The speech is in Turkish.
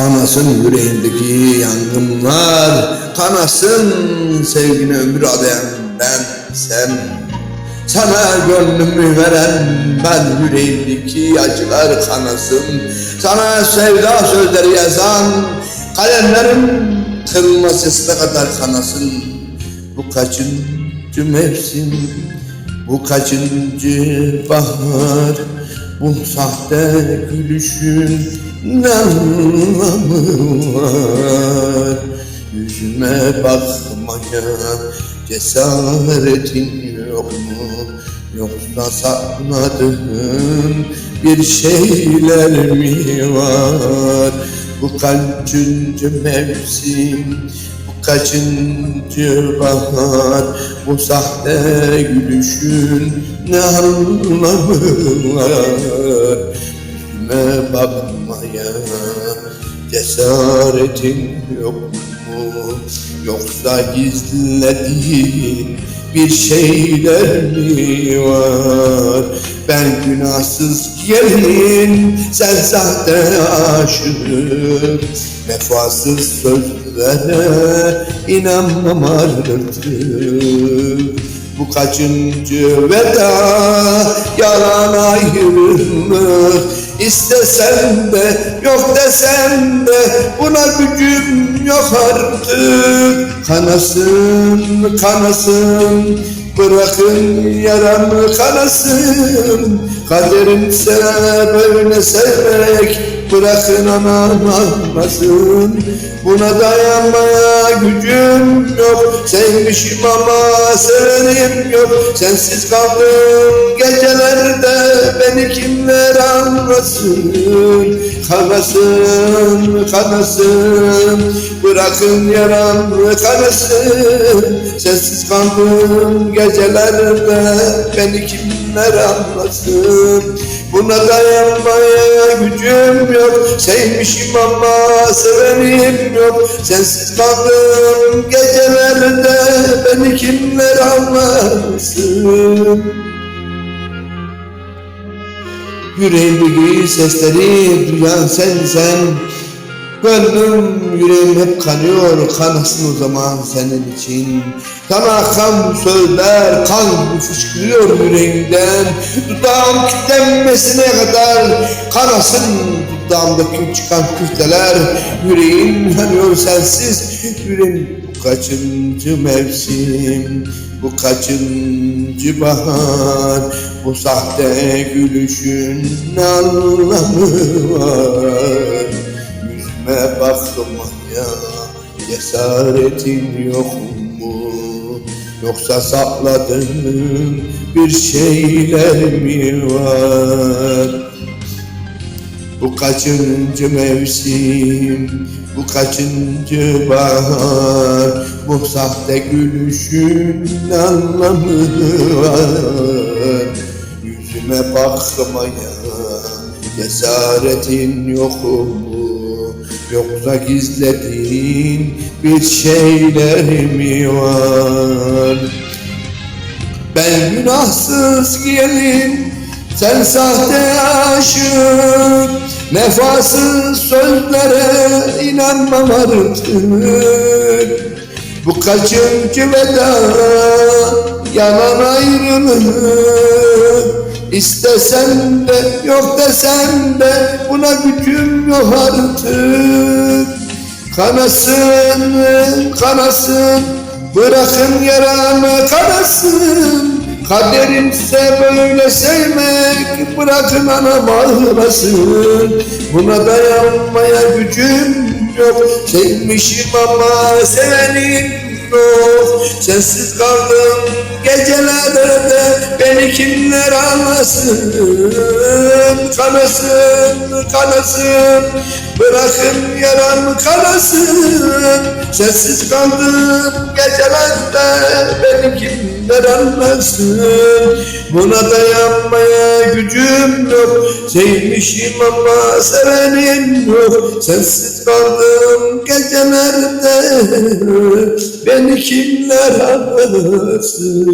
Kanasın yüreğindeki yangınlar. Kanasın sevgine ömür adayan ben sen. Sana gönlümü veren ben yüreğimdeki acılar kanasın. Sana sevda sözleri yazan kalemlerim kırılmasına kadar kanasın. Bu kaçıncı mevsim bu kaçıncı bahar Bu sahte gülüşün ne anlamı var? Yüzüme bakmaya cesaretin yok mu? Yoksa sakladığın bir şeyler mi var? Bu kaçıncı mevsim kaçıncı bahar? Bu sahte gülüşün ne anlamı var? Yüzüme bakmaya cesaretin yok mu? Yoksa gizlediğin bir şeyler mi var? Ben günahsız gelin sen sahte aşık Vefasız sözlere inanmam artık Bu kaçıncı veda? Yalan ayrılık İstesem de yok desem de buna gücüm yok artık. Kanasın kanasın bırakın yaramı kanasın. Kaderimse böyle sevmek bırakın anam ağlasın Buna dayanmaya gücüm yok. Sevmişim ama sevenim yok. Sensiz kaldığım gecelerde. Beni kimler anlasın? Kanasın, kanasın. Bırakın yaram kanasın. Sensiz kaldığım gecelerde. Beni kimler anlasın. Buna dayanmaya gücüm yok. Sevmişim ama sevenim yok. Sensiz kaldığım gecelerde. Beni kimler anlasın? Yüreğimdeki sesleri duyan sensen Gönlüm yüreğim hep kanıyor Kanasın o zaman senin için. Sana akan sözler kan gibi fışkırıyor yüreğimden. Dudağım kitlenmesine kadar Kanasın dudağımdaki çıkan küfteler Yüreğim yanıyor sensiz Yüreğim bu kaçıncı mevsim? Bu kaçıncı bahar? Bu sahte gülüşün ne anlamı var Yüzüme bakmaya cesaretin yok mu? Yoksa sakladığın bir şeyler mi var? Bu kaçıncı mevsim, bu kaçıncı bahar? Bu sahte gülüşün anlamı var. Yüzüme bakmaya cesaretin yok mu Yoksa gizlediğin bir şeyler mi var? Ben günahsız gelin sen sahte aşık. Vefasız sözlere inanmam artık. Bu kaçıncı veda? Yalan ayrılık İstesem de yok desem de buna gücüm yok artık. Kanasın, kanasın, bırakın yaramı kanasın. Kaderimse böyle sevmek, bırakın anam ağlasın. Buna dayanmaya gücüm yok, sevmişim ama sevenim yok. Sensiz kaldım gecelerde. Beni kimler anlasın? Kanasın, kanasın. Bırakın yaram kanasın. Sessiz kaldım gecelerde Beni kimler anlasın Buna dayanmaya gücüm yok. Sevmişim ama sevenim yok. Sensiz kaldım gecelerde Beni kimler anlasın